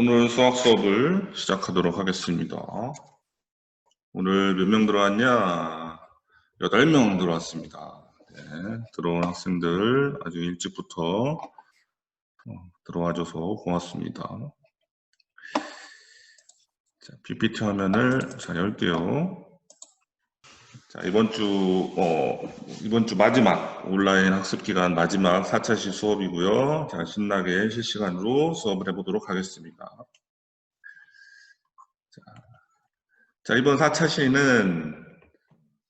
자, 오늘 수학 수업을 시작하도록 하겠습니다. 오늘 몇 명 들어왔냐? 8명 들어왔습니다. 네, 들어온 학생들 아주 일찍부터 어, 들어와줘서 고맙습니다. 자, PPT 화면을 잘 열게요. 자, 이번 주, 어, 이번 주 마지막 온라인 학습 기간 마지막 4차시 수업이고요. 자, 신나게 실시간으로 수업을 해보도록 하겠습니다. 자, 자 이번 4차시는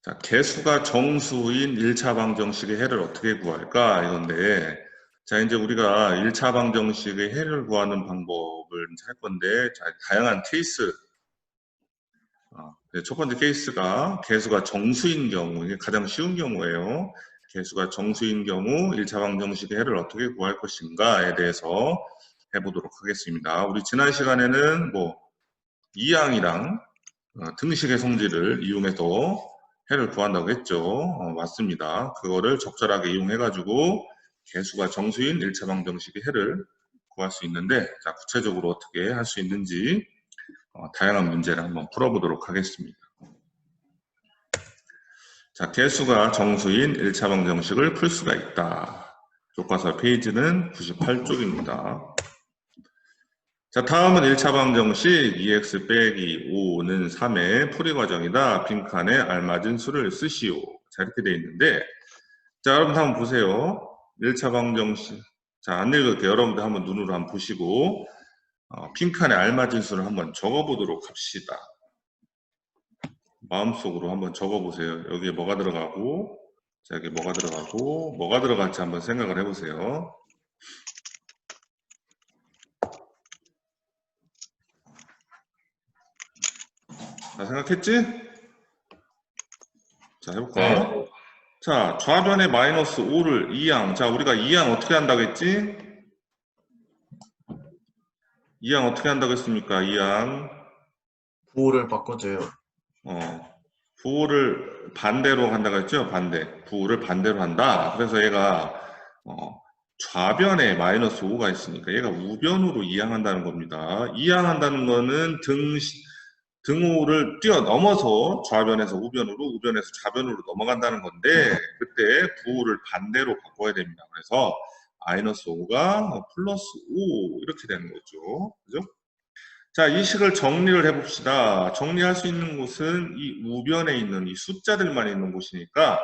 자, 개수가 정수인 1차 방정식의 해를 어떻게 구할까? 이건데, 자, 이제 우리가 1차 방정식의 해를 구하는 방법을 할 건데, 자, 다양한 케이스, 첫 번째 케이스가 개수가 정수인 경우, 이게 가장 쉬운 경우예요. 개수가 정수인 경우 1차 방정식의 해를 어떻게 구할 것인가에 대해서 해보도록 하겠습니다. 우리 지난 시간에는 뭐 이항이랑 어, 등식의 성질을 이용해서 해를 구한다고 했죠. 어, 맞습니다. 그거를 적절하게 이용해가지고 개수가 정수인 1차 방정식의 해를 구할 수 있는데 자 구체적으로 어떻게 할 수 있는지 어, 다양한 문제를 한번 풀어보도록 하겠습니다. 자, 개수가 정수인 1차 방정식을 풀 수가 있다. 교과서 페이지는 98쪽입니다. 자, 다음은 1차 방정식 2x 빼기 5는 3의 풀이 과정이다. 빈칸에 알맞은 수를 쓰시오. 자, 이렇게 되어 있는데 자, 여러분 한번 보세요. 1차 방정식 자, 안 읽을게요. 여러분들 한번 눈으로 한번 보시고 어, 빈칸에 알맞은 수를 한번 적어보도록 합시다. 마음속으로 한번 적어보세요. 여기에 뭐가 들어가고 자, 여기 뭐가 들어가고 뭐가 들어갈지 한번 생각을 해보세요. 자, 생각했지? 자, 해볼까? 네. 자, 좌변에 마이너스 5를 2항. 자, 우리가 2항 어떻게 한다고 했지? 2항 어떻게 한다고 했습니까? 2항. 부호를 바꿔줘요. 어, 부호를 반대로 한다고 했죠? 반대. 부호를 반대로 한다. 그래서 얘가, 어, 좌변에 마이너스 5가 있으니까 얘가 우변으로 이항한다는 겁니다. 이항한다는 거는 등, 등호를 뛰어넘어서 좌변에서 우변으로, 우변에서 좌변으로 넘어간다는 건데, 그때 부호를 반대로 바꿔야 됩니다. 그래서 마이너스 5가 플러스 5 이렇게 되는 거죠. 그죠? 자, 이 식을 정리를 해봅시다. 정리할 수 있는 곳은 이 우변에 있는 이 숫자들만 있는 곳이니까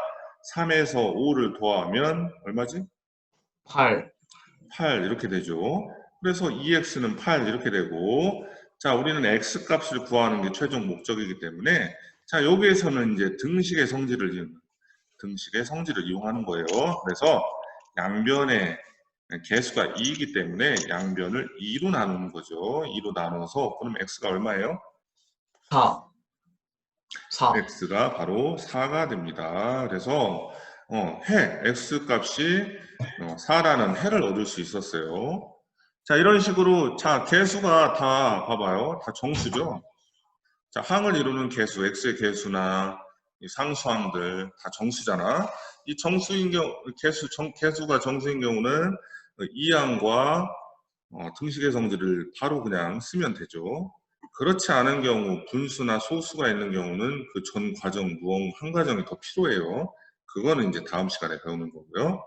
3에서 5를 더하면 얼마지? 8. 8 이렇게 되죠. 그래서 2x는 8 이렇게 되고 자, 우리는 x 값을 구하는 게 최종 목적이기 때문에 자, 여기에서는 이제 등식의 성질을 이용, 등식의 성질을 이용하는 거예요. 그래서 양변에 개수가 2이기 때문에 양변을 2로 나누는 거죠. 2로 나눠서 그럼 x가 얼마예요? 4. 4. x가 바로 4가 됩니다. 그래서 어, 해 x 값이 어, 4라는 해를 얻을 수 있었어요. 자 이런 식으로 자 개수가 다 봐봐요. 다 정수죠. 자 항을 이루는 개수 x의 개수나 이 상수항들 다 정수잖아. 이 정수인 경우 개수 정, 개수가 정수인 경우는 이항과 어, 등식의 성질을 바로 그냥 쓰면 되죠. 그렇지 않은 경우 분수나 소수가 있는 경우는 그 전 과정 무언 한 과정이 더 필요해요. 그거는 이제 다음 시간에 배우는 거고요.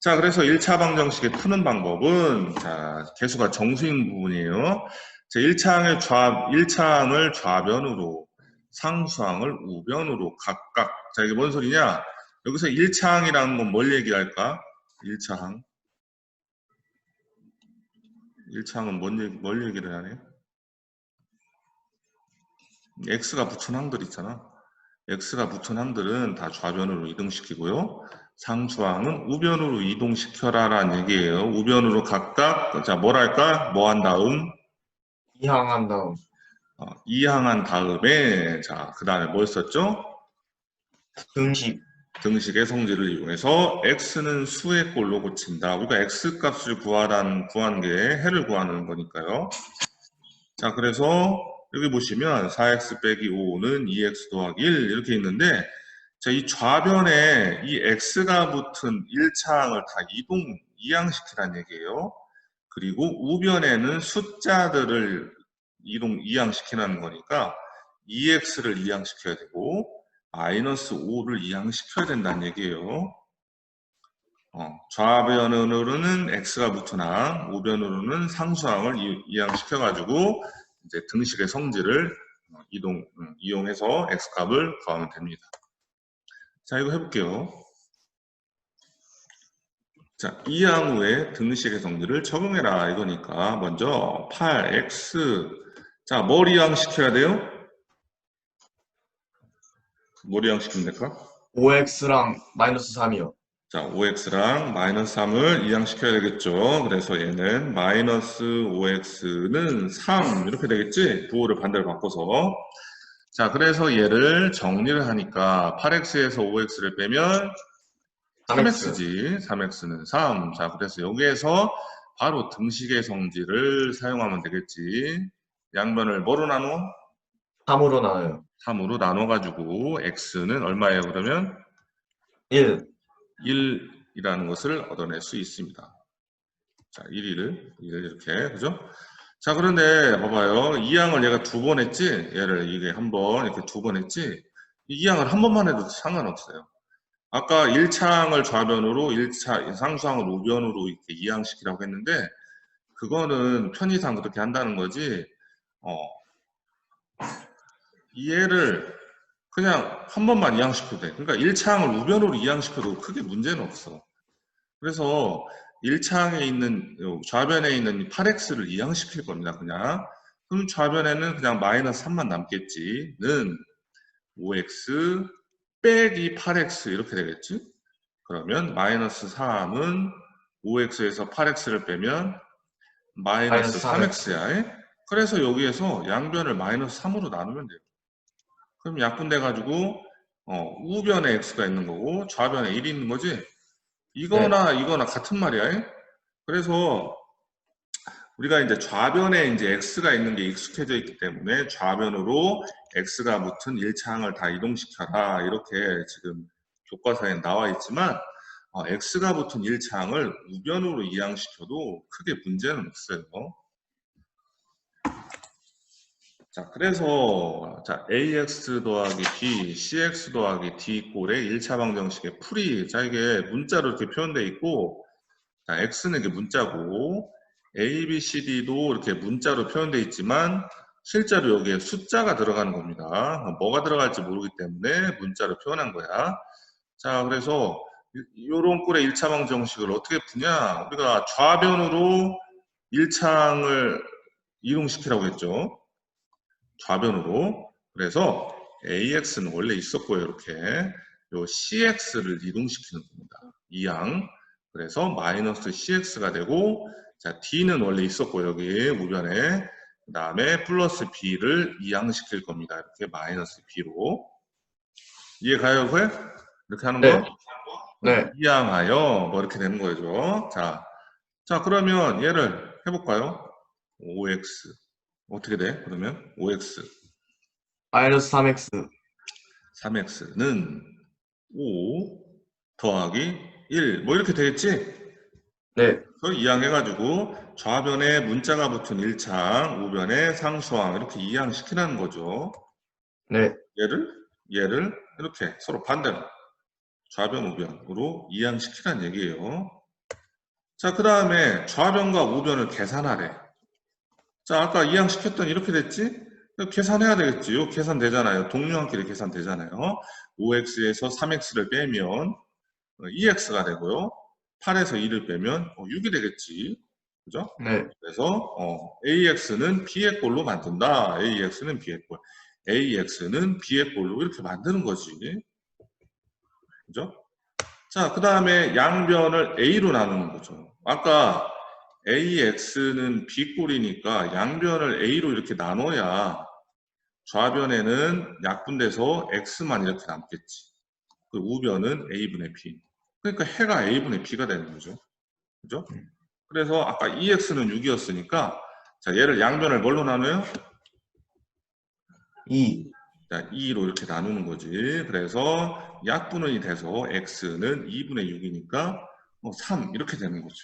자, 그래서 1차 방정식의 푸는 방법은 자, 개수가 정수인 부분이에요. 자, 1차항의 좌 1차항을 좌변으로 상수항을 우변으로 각각 자, 이게 뭔 소리냐? 여기서 1차항이라는 건 뭘 얘기할까? 1차항 1차항은 뭔 얘기, 뭘 얘기를 하네? x가 붙은 항들 있잖아. x가 붙은 항들은 다 좌변으로 이동시키고요. 상수항은 우변으로 이동시켜라 라는 얘기예요. 우변으로 각각 자 뭐랄까? 뭐 한 다음? 이항한 다음. 어, 이항한 다음에 자 그 다음에 뭘 썼죠? 등식. 등식의 성질을 이용해서 x는 수의 꼴로 고친다. 우리가 x 값을 구하라는 구하는 게 해를 구하는 거니까요. 자, 그래서 여기 보시면 4x 빼기 5는 2x 더하기 1 이렇게 있는데 자, 이 좌변에 이 x가 붙은 1차항을 다 이동 이항시키라는 얘기예요. 그리고 우변에는 숫자들을 이동 이항시키는 거니까 EX를 이항시켜야 되고 마이너스 5를 이항시켜야 된다는 얘기예요. 어, 좌변으로는 x가 항, 우변으로는 상수항을 이- 이항시켜가지고 이제 등식의 성질을 어, 이동 음, 이용해서 x 값을 구하면 됩니다. 자 이거 해볼게요. 자, 이항 후에 등식의 성질을 적용해라 이거니까 먼저 8x 자, 뭘 이항시켜야 돼요? 뭘 이항시키면 될까? 5x랑 마이너스 3이요. 자, 5x랑 마이너스 3을 이항시켜야 되겠죠. 그래서 얘는 마이너스 5x는 3 이렇게 되겠지? 부호를 반대로 바꿔서. 자, 그래서 얘를 정리를 하니까 8x에서 5x를 빼면 3x지. 3x는 3. 자, 그래서 여기에서 바로 등식의 성질을 사용하면 되겠지. 양변을 뭐로 나눠? 3으로 나눠요. 3으로 나눠가지고 x는 얼마예요? 그러면 1. 1이라는 것을 얻어낼 수 있습니다. 자, 1을 1을 이렇게 그죠? 자, 그런데 봐봐요. 이 양을 얘가 두 번 했지? 얘를 이게 한 번 이렇게 두 번 했지? 이 양을 한 번만 해도 상관없어요. 아까 1차항을 좌변으로 1차 상수항을 우변으로 이렇게 이항시키라고 했는데 그거는 편의상 그렇게 한다는 거지. 어. 얘를 그냥 한 번만 이항시켜도 돼. 그러니까 1차항을 우변으로 이항시켜도 크게 문제는 없어. 그래서 1차항에 있는 요 좌변에 있는 8x를 이항시킬 겁니다. 그냥. 그럼 좌변에는 그냥 마이너스 3만 남겠지. 는 5x 빼기 8x 이렇게 되겠지. 그러면 마이너스 3은 5x에서 8x를 빼면 마이너스 3x야. 그래서 여기에서 양변을 마이너스 3으로 나누면 돼요. 그럼 약분돼 가지고 어, 우변에 x가 있는 거고 좌변에 1이 있는 거지. 이거나 이거나 같은 말이야. 그래서 우리가 이제 좌변에 이제 x가 있는 게 익숙해져 있기 때문에 좌변으로 x가 붙은 1차항을 다 이동시켜라 이렇게 지금 교과서에 나와 있지만 어, x가 붙은 1차항을 우변으로 이항시켜도 크게 문제는 없어요. 자, 그래서 자, ax 더하기 b, cx 더하기 d 꼴의 1차 방정식의 풀이 자 이게 문자로 이렇게 표현되어 있고 자, x는 이게 문자고 a, b, c, d도 이렇게 문자로 표현되어 있지만 실제로 여기에 숫자가 들어가는 겁니다. 뭐가 들어갈지 모르기 때문에 문자로 표현한 거야. 자, 그래서 이런 꼴의 1차 방정식을 어떻게 푸냐? 우리가 좌변으로 1차항을 이동시키라고 했죠. 좌변으로. 그래서 AX는 원래 있었고요. 이렇게. 요 CX를 이동시키는 겁니다. 이항. 그래서 마이너스 CX가 되고 자 D는 원래 있었고 여기 우변에 그 다음에 플러스 B를 이항시킬 겁니다. 이렇게 마이너스 B로. 이해 가요? 왜? 이렇게 하는 네. 거? 네. 이항하여 뭐 이렇게 되는 거죠. 자, 자 그러면 얘를 해볼까요? 5x 어떻게 돼? 그러면 5x 마이너스 3x. 3x는 5 더하기 1 뭐 이렇게 되겠지? 네. 그래서 이항해가지고 좌변에 문자가 붙은 1창, 우변에 상수항 이렇게 이항시키라는 거죠. 네. 얘를 얘를 이렇게 서로 반대로 좌변 우변으로 이항시키라는 얘기예요. 자, 그 다음에 좌변과 우변을 계산하래. 자, 아까 이항시켰더니 이렇게 됐지? 계산해야 되겠지. 요 계산되잖아요. 동류항끼리 계산되잖아요. 5x에서 3x를 빼면 2x가 되고요. 8에서 2를 빼면 6이 되겠지. 그죠? 네. 그래서 어, AX는 B의 꼴로 만든다. AX는 B의 꼴. AX는 B의 꼴로 이렇게 만드는 거지. 그죠? 자, 그 다음에 양변을 A로 나누는 거죠. 아까 AX는 B 꼴이니까 양변을 A로 이렇게 나눠야 좌변에는 약분돼서 X만 이렇게 남겠지. 그 우변은 A분의 B. 그러니까 해가 A분의 B가 되는 거죠. 그죠? 그래서 아까 2x는 6이었으니까 자 얘를 양변을 뭘로 나눠요? 2. 자 2로 이렇게 나누는 거지. 그래서 약분이 돼서 x는 2분의 6이니까 뭐 3 이렇게 되는 거죠.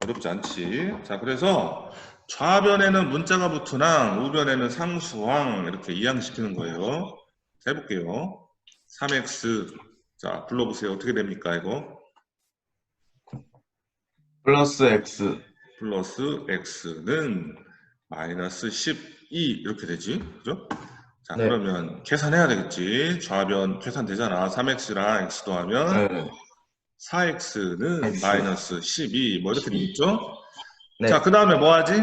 어렵지 않지. 자, 그래서 좌변에는 문자가 붙으나 우변에는 상수항 이렇게 이항시키는 거예요. 자, 해볼게요. 3x. 자, 불러보세요. 어떻게 됩니까, 이거? 플러스 x 플러스 x는 마이너스 12 이렇게 되지. 그죠? 자, 네. 그러면 계산해야 되겠지. 좌변 계산되잖아. 3x랑 x 더하면 네. 4x는 X. 마이너스 12. 뭐 이렇게 돼 있죠? 네. 자, 그 다음에 뭐 하지?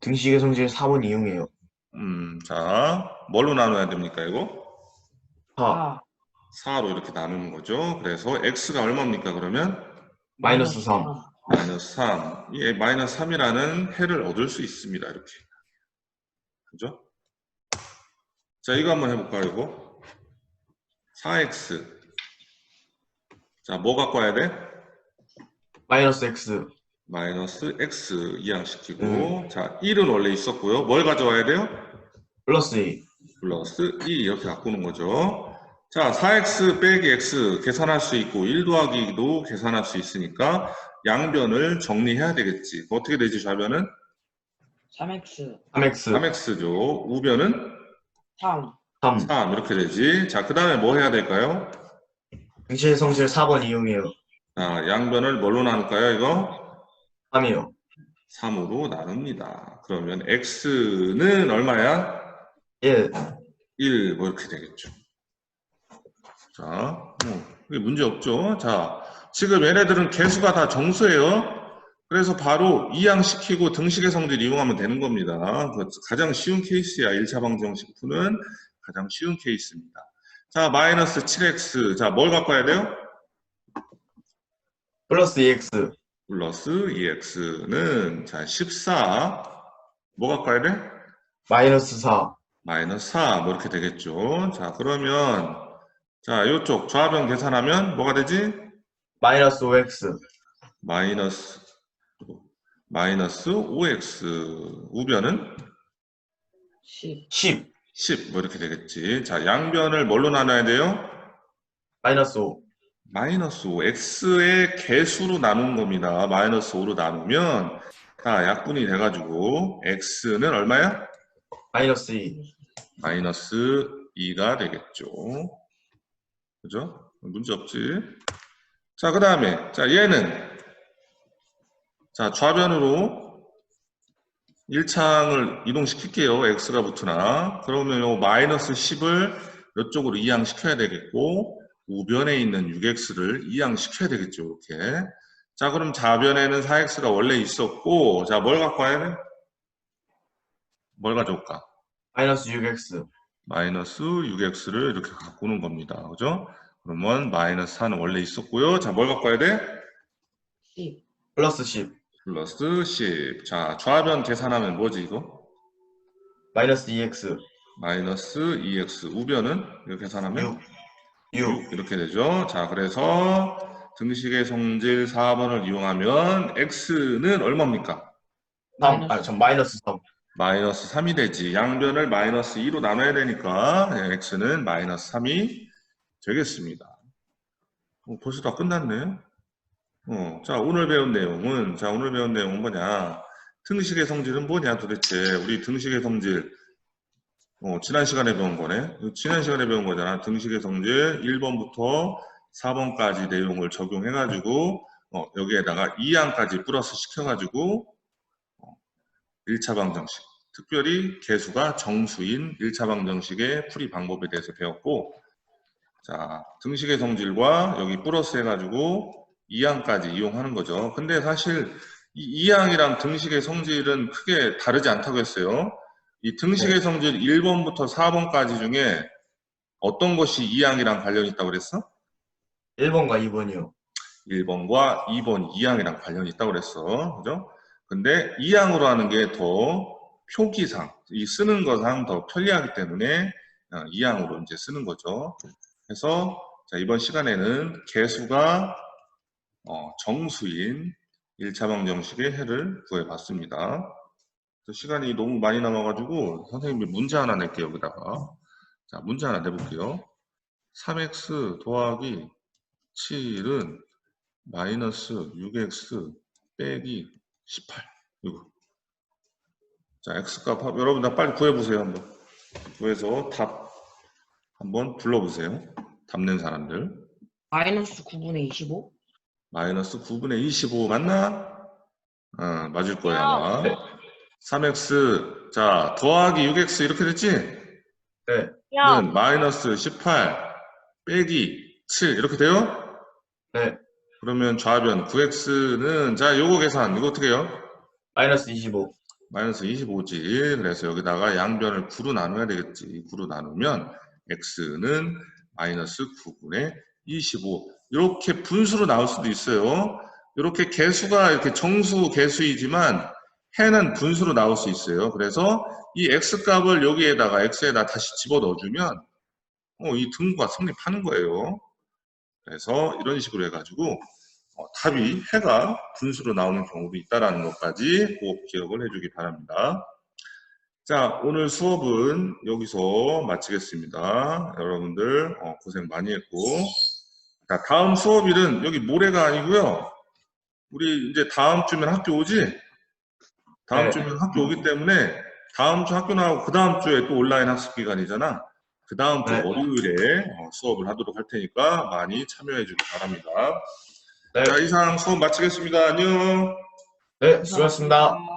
등식의 성질 4번 이용해요. 음, 자, 뭘로 나눠야 됩니까, 이거? 4 4로 이렇게 나누는 거죠. 그래서 x가 얼마입니까, 그러면? 마이너스 3 마이너스 3. 이 마이너스 3이라는 해를 얻을 수 있습니다, 이렇게. 그죠? 자, 이거 한번 해볼까요, 이거? 4x. 자, 뭐 갖고 와야 돼? 마이너스 x 마이너스 x 이항시키고, 음. 자, 1은 원래 있었고요. 뭘 가져와야 돼요? 플러스 2 플러스 2 이렇게 바꾸는 거죠. 자, 4x 빼기 x 계산할 수 있고 1 더하기도 계산할 수 있으니까 양변을 정리해야 되겠지. 어떻게 되지, 좌변은? 3x 3x 3x죠. 우변은 3 3 3 이렇게 되지. 자, 그 다음에 뭐 해야 될까요? 등식의 성질 4번 이용해요. 자, 양변을 뭘로 나눌까요, 이거? 3이요. 3으로 나눕니다. 그러면 x는 얼마야? 1 1, 뭐 이렇게 되겠죠. 자, 뭐, 문제 없죠. 자, 지금 얘네들은 개수가 다 정수예요. 그래서 바로 이항시키고 등식의 성질 이용하면 되는 겁니다. 그 가장 쉬운 케이스야. 1차 방정식 푸는 가장 쉬운 케이스입니다. 자, 마이너스 7x. 자, 뭘 갖고 와야 돼요? 플러스 2x 플러스 2x는, 자, 14. 뭐 갖고 와야 돼? 마이너스 4 마이너스 4. 뭐 이렇게 되겠죠. 자, 그러면, 자, 이쪽 좌변 계산하면 뭐가 되지? 마이너스 5x 마이너스 마이너스 5x 우변은 10 10 10 뭐 이렇게 되겠지. 자 양변을 뭘로 나눠야 돼요? 마이너스 5 마이너스 5 x의 개수로 나눈 겁니다. 마이너스 5로 나누면 다 약분이 돼가지고 x는 얼마야? 마이너스 2 마이너스 2가 되겠죠. 그죠? 문제 없지? 자, 그 다음에, 자, 얘는, 자, 좌변으로 1창을 이동시킬게요. x가 붙으나. 그러면 요 마이너스 10을 이쪽으로 이항시켜야 되겠고, 우변에 있는 6x를 이항시켜야 되겠죠. 이렇게. 자, 그럼 좌변에는 4x가 원래 있었고, 자, 뭘 갖고 와야 돼? 뭘 가져올까? 마이너스 6x 마이너스 6x를 이렇게 갖고 오는 겁니다. 그죠? 그러면 마이너스 4는 원래 있었고요. 자, 뭘 갖고 와야 돼? 10 플러스 10 플러스 10. 자, 좌변 계산하면 뭐지, 이거? 마이너스 2x 마이너스 2x. 우변은 이거 계산하면 6 6 이렇게 되죠. 자, 그래서 등식의 성질 4번을 이용하면 x는 얼마입니까? 3 아, 전 마이너스 3 마이너스 3이 되지. 양변을 마이너스 2로 나눠야 되니까 예, x는 마이너스 3이 되겠습니다. 어, 벌써 다 끝났네. 어, 자, 오늘 배운 내용은, 자, 오늘 배운 내용은 뭐냐. 등식의 성질은 뭐냐 도대체. 우리 등식의 성질, 어, 지난 시간에 배운 거네. 지난 시간에 배운 거잖아. 등식의 성질 1번부터 4번까지 내용을 적용해가지고, 어, 여기에다가 2항까지 플러스 시켜가지고, 1차 방정식, 특별히 개수가 정수인 1차 방정식의 풀이 방법에 대해서 배웠고, 자, 등식의 성질과 여기 플러스 해가지고 2항까지 이용하는 거죠. 근데 사실 이 2항이랑 등식의 성질은 크게 다르지 않다고 했어요. 이 등식의 성질 1번부터 4번까지 중에 어떤 것이 2항이랑 관련이 있다고 그랬어? 1번과 2번이요 1번과 2번 2항이랑 관련이 있다고 그랬어. 그죠? 근데 2항으로 하는 게 더 표기상, 이 쓰는 것상 더 편리하기 때문에 2항으로 이제 쓰는 거죠. 그래서 자, 이번 시간에는 개수가 어, 정수인 1차 방정식의 해를 구해봤습니다. 시간이 너무 많이 남아가지고 선생님이 문제 하나 낼게요, 여기다가. 자, 문제 하나 내볼게요. 3x 더하기 7은 마이너스 6x 빼기 18. 이거. 자, x값 합- 여러분 다 빨리 구해보세요 한번. 구해서 답 한번 불러보세요. 답 낸 사람들. 마이너스 9분의 25? 마이너스 9분의 25 맞나? 어, 맞을 거예요 아마. 네. 3x 자 더하기 6x 이렇게 됐지? 네. 야, 는 마이너스 18 빼기 7 이렇게 돼요? 네. 그러면 좌변 9x는 자 요거 계산 이거 어떻게 해요? 마이너스 25. 마이너스 25지 그래서 여기다가 양변을 9로 나눠야 되겠지 9로 나누면 x는 마이너스 9분의 25 이렇게 분수로 나올 수도 있어요 이렇게 개수가 이렇게 정수 개수이지만 해는 분수로 나올 수 있어요 그래서 이 x값을 여기에다가 x에다 다시 집어 넣어주면 어, 이 등구가 성립하는 거예요 그래서 이런 식으로 해가지고 어, 답이 해가 분수로 나오는 경우도 있다라는 것까지 꼭 기억을 해주기 바랍니다. 자, 오늘 수업은 여기서 마치겠습니다. 여러분들 어, 고생 많이 했고, 자, 다음 수업일은 여기 모레가 아니고요. 우리 이제 다음 주면 학교 오지? 다음 네. 주면 학교 오기 때문에 다음 주 학교 나오고 그 다음 주에 또 온라인 학습 기간이잖아. 그 다음 주 네. 월요일에 어, 수업을 하도록 할 테니까 많이 참여해 주기 바랍니다. 네. 자, 이상 수업 마치겠습니다. 안녕. 네, 수고하셨습니다.